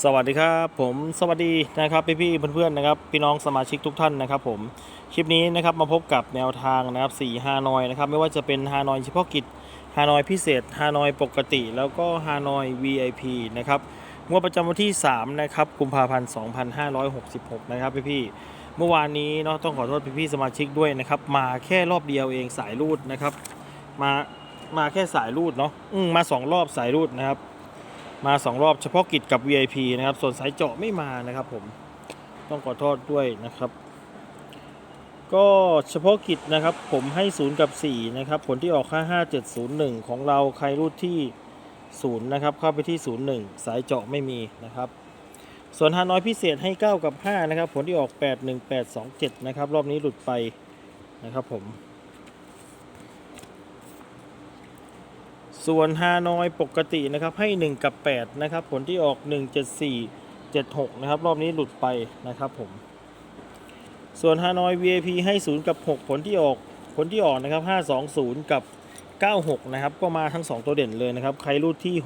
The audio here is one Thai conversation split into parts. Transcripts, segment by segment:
สวัสดีครับผมสวัสดีนะครับพี่พี่ๆเพื่อนๆนะครับพี่น้องสมาชิกทุกท่านนะครับผมคลิปนี้นะครับมาพบกับแนวทางนะครับ4ฮานอยนะครับไม่ว่าจะเป็นฮานอยเฉพาะกิจฮานอยพิเศษฮานอยปกติ แล้วก็ฮานอย VIP นะครับงวดประจำวันที่3นะครับกุมภาพันธ์2566นะครับพี่พี่ๆเมื่อวานนี้เนาะต้องขอโทษพี่พี่ๆสมาชิกด้วยนะครับมาแค่รอบเดียวเองสายรูดนะครับมามาแค่สายรูดเนาะมมาสองรอบสายรูดนะครับ มาสองรอบเฉพาะกิจกับ VIP นะครับ ส่วนสายเจาะไม่มานะครับผมต้องขอโทษด้วยนะครับ ก็เฉพาะกิจนะครับ ผมให้ 0 กับ 4 นะครับ ผลที่ออก 55701 ของเราใครรูดที่ 0 นะครับ เข้าไปที่ 01 สายเจาะไม่มีนะครับ ส่วนฮานอยพิเศษให้ 9 กับ 5 นะครับ ผลที่ออก 81827 นะครับ รอบนี้หลุดไปนะครับผม ส่วนฮานอยปกตินะครับให้ 1 กับ 8 นะครับ ผลที่ออก 174 76 นะครับ รอบนี้หลุดไปนะครับผม ส่วนฮานอย VIP ให้ 0 กับ 6 ผลที่ออก ผลที่ออกนะครับ 520 กับ 96 นะครับ ก็มาทั้ง 2 ตัวเด่นเลยนะครับ ใครรูดที่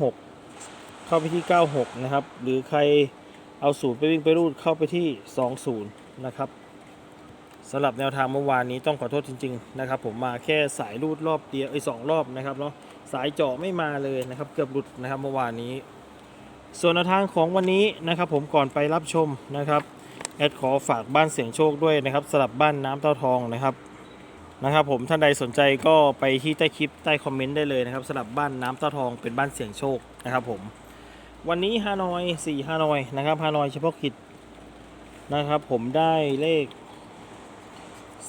6 เข้าไปที่ 96 นะครับ หรือใครเอาศูนย์ไปวิ่งไปรูดเข้าไปที่ 20 นะครับ สำหรับแนวทางเมื่อวานนี้ต้องขอโทษจริงๆนะครับผมมาแค่สายรูดรอบเดียวไอ้สองรอบนะครับเนาะสายเจาะไม่มาเลยนะครับเกือบหลุดนะครับเมื่อวานนี้ ส่วนแนวทางของวันนี้นะครับผมก่อนไปรับชมนะครับแอดขอฝากบ้านเสียงโชคด้วยนะครับสลับบ้านน้ำเต้าทองนะครับนะครับผมท่านใดสนใจก็ไปที่ใต้คลิปใต้คอมเมนต์ได้เลยนะครับสลับบ้านน้ำเต้าทองเป็นบ้านเสียงโชคนะครับผมวันนี้ฮานอย4ฮานอยนะครับฮานอยเฉพาะกิจนะครับผมได้เลข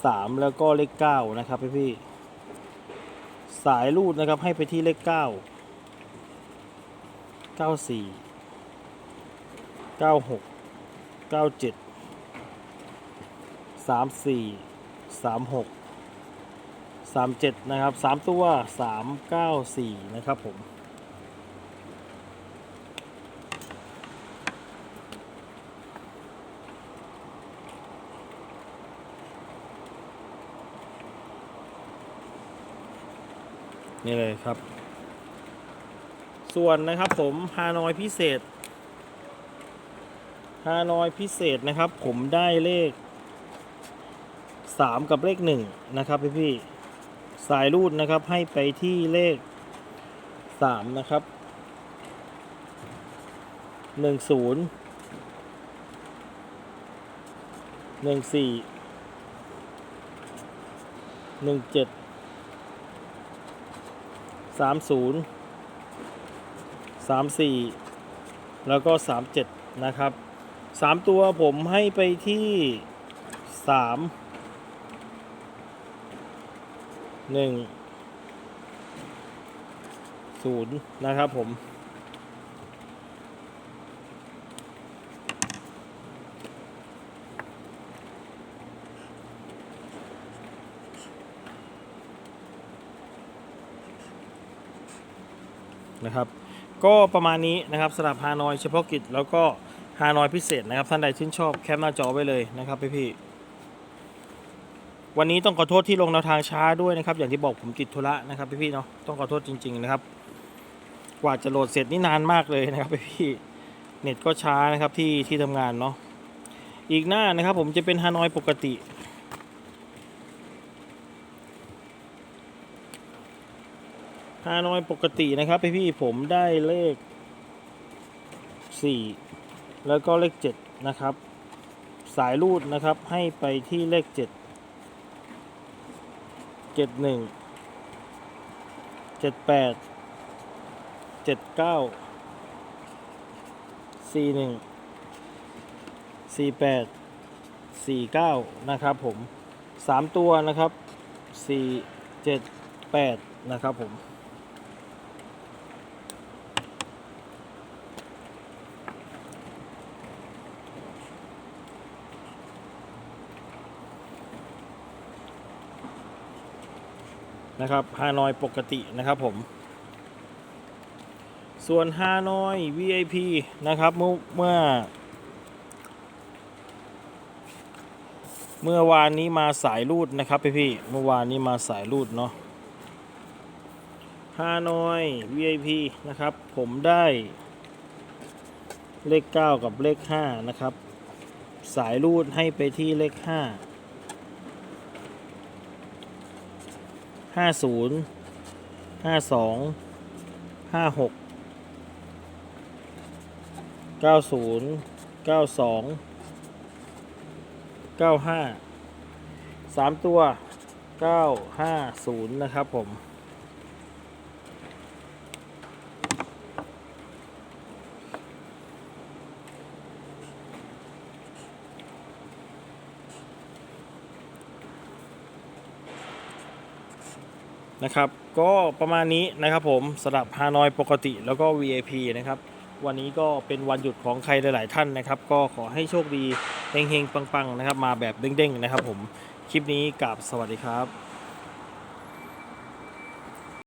3 แล้วก็เลข9นะครับพี่พี่สายรูดนะครับให้ไปที่เลข 9 94 96 97 34 36 37 นะครับ 3 ตัว 394 นะครับผม นี่เลยครับ ส่วนนะครับผมฮานอยพิเศษฮานอยพิเศษนะครับ ผมได้เลข 3 กับเลข 1 นะครับพี่พี่ๆสายรูดนะครับให้ไปที่เลข 3 นะครับ 10 14 17 สามศูนย์สามสี่แล้วก็สามเจ็ดนะครับสามตัวผมให้ไปที่สามหนึ่งศูนย์นะครับผม นะครับ ก็ประมาณนี้นะครับสำหรับฮานอยเฉพาะกิจแล้วก็ฮานอยพิเศษนะครับ ท่านใดชื่นชอบแคปหน้าจอไว้เลยนะครับพี่พี่วันนี้ต้องขอโทษที่ลงแนวทางช้าด้วยนะครับ อย่างที่บอกผมติดธุระนะครับพี่พี่เนาะต้องขอโทษจริง ๆนะครับ กว่าจะโหลดเสร็จนี่นานมากเลยนะครับพี่พี่เน็ตก็ช้านะครับที่ที่ทำงานเนาะอีกหน้านะครับผมจะเป็นฮานอยปกติ ฮานอยปกตินะครับพี่พี่ผมได้เลข 4 แล้วก็เลข 7 นะครับ สายรูดนะครับให้ไปที่เลข 7 71 78 79 41 48 49 นะครับผม 3 ตัวนะครับ 4 7 8 นะครับผม นะครับฮานอยปกตินะครับผม ส่วนฮานอย VIP นะครับเมื่อเมื่อ เมื่อวานนี้มาสายรูดนะครับพี่พี่เมื่อวานนี้มาสายรูดเนาะฮานอย VIP นะครับ ผมได้เลข 9 กับเลข 5 นะครับ สายรูดให้ไปที่เลข 5 50 52 56 90 92 95 3ตัว950นะครับผม นะครับก็ประมาณนี้นะครับผมสำหรับฮานอยปกติแล้วก็ VIP นะครับวันนี้ก็เป็นวันหยุดของใครหลาย ๆ ท่านนะครับ ก็ขอให้โชคดีเฮงๆ ปัง ๆ นะครับ มาแบบเด้ง ๆ นะครับผม คลิปนี้กับสวัสดีครับ